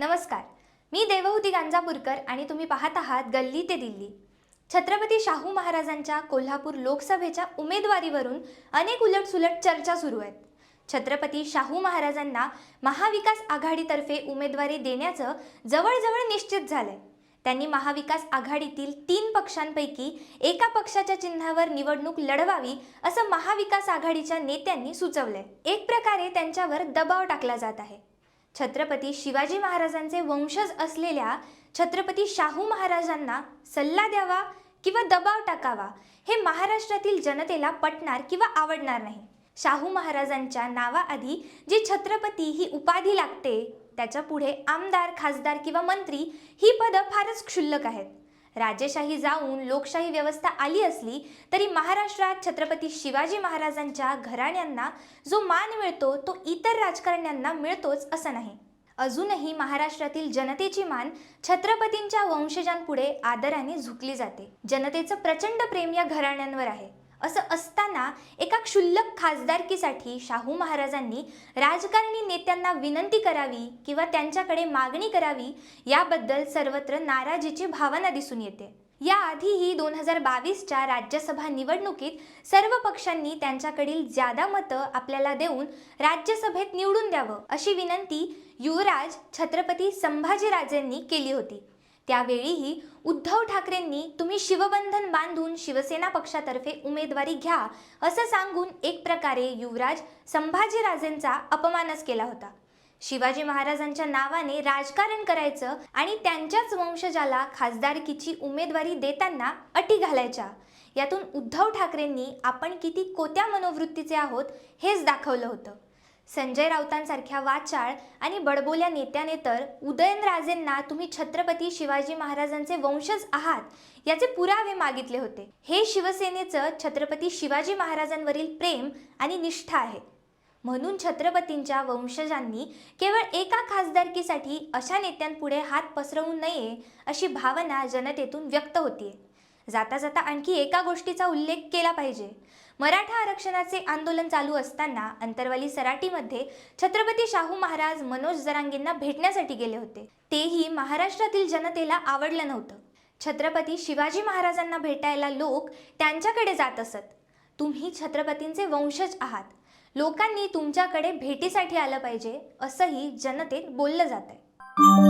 नमस्कार. मी देवहूती गांजापूरकर आणि तुम्ही पाहत आहात गल्ली ते दिल्ली. छत्रपती शाहू महाराजांच्या कोल्हापूर लोकसभेच्या उमेदवारीवरून अनेक उलटसुलट चर्चा सुरू आहेत. छत्रपती शाहू महाराजांना महाविकास आघाडीतर्फे उमेदवारी देण्याचं जवळजवळ निश्चित झालंय. त्यांनी महाविकास आघाडीतील तीन पक्षांपैकी एका पक्षाच्या चिन्हावर निवडणूक लढवावी असं महाविकास आघाडीच्या नेत्यांनी सुचवलंय. एक प्रकारे त्यांच्यावर दबाव टाकला जात आहे. छत्रपती शिवाजी महाराजांचे वंशज असलेल्या छत्रपती शाहू महाराजांना सल्ला द्यावा किंवा दबाव टाकावा हे महाराष्ट्रातील जनतेला पटणार किंवा आवडणार नाही. शाहू महाराजांच्या नावाआधी जी छत्रपती ही उपाधी लागते त्याच्या पुढे आमदार खासदार किंवा मंत्री ही पदं फारच क्षुल्लक आहेत. राजेशाही जाऊन लोकशाही व्यवस्था आली असली तरी महाराष्ट्रात छत्रपती शिवाजी महाराजांच्या घराण्यांना जो मान मिळतो तो इतर राजकारण्यांना मिळतोच असं नाही. अजूनही महाराष्ट्रातील जनतेची मान छत्रपतींच्या वंशजांपुढे आदराने झुकली जाते. जनतेचं प्रचंड प्रेम या घराण्यांवर आहे. असं असताना एका क्षुल्लक खासदारकीसाठी शाहू महाराजांनी राजकारणी नेत्यांना विनंती करावी किंवा त्यांच्याकडे मागणी करावी याबद्दल सर्वत्र नाराजीची भावना दिसून येते. याआधीही दोन हजार बावीसच्या राज्यसभा निवडणुकीत सर्व पक्षांनी त्यांच्याकडील ज्यादा मतं आपल्याला देऊन राज्यसभेत निवडून द्यावं अशी विनंती युवराज छत्रपती संभाजीराजेंनी केली होती. त्यावेळीही उद्धव ठाकरेंनी तुम्ही शिवबंधन बांधून शिवसेना पक्षातर्फे उमेदवारी घ्या असं सांगून एक प्रकारे युवराज संभाजीराजेंचा अपमानच केला होता. शिवाजी महाराजांच्या नावाने राजकारण करायचं आणि त्यांच्याच वंशजाला खासदारकीची उमेदवारी देताना अटी घालायच्या. यातून उद्धव ठाकरेंनी आपण किती कोत्या मनोवृत्तीचे आहोत हेच दाखवलं होतं. संजय राऊतांसारख्या वाचाळ आणि बडबोल्या नेत्याने तर उदयनराजेंना तुम्ही छत्रपती शिवाजी महाराजांचे वंशज आहात याचे पुरावे मागितले होते. हे शिवसेनेचं छत्रपती शिवाजी महाराजांवरील प्रेम आणि निष्ठा आहे. म्हणून छत्रपतींच्या वंशजांनी केवळ एका खासदारकीसाठी अशा नेत्यांपुढे हात पसरवू नये अशी भावना जनतेतून व्यक्त होतीये. जाता जाता आणखी एका गोष्टीचा उल्लेख केला पाहिजे. मराठा आरक्षणाचे आंदोलन चालू असताना अंतरवाली सराटीमध्ये छत्रपती शाहू महाराज मनोज जरांगेंना भेटण्यासाठी गेले होते. तेही महाराष्ट्रातील जनतेला आवडलं नव्हतं. छत्रपती शिवाजी महाराजांना भेटायला लोक त्यांच्याकडे जात असत. तुम्ही छत्रपतींचे वंशज आहात. लोकांनी तुमच्याकडे भेटीसाठी आलं पाहिजे असंही जनतेत बोललं जात आहे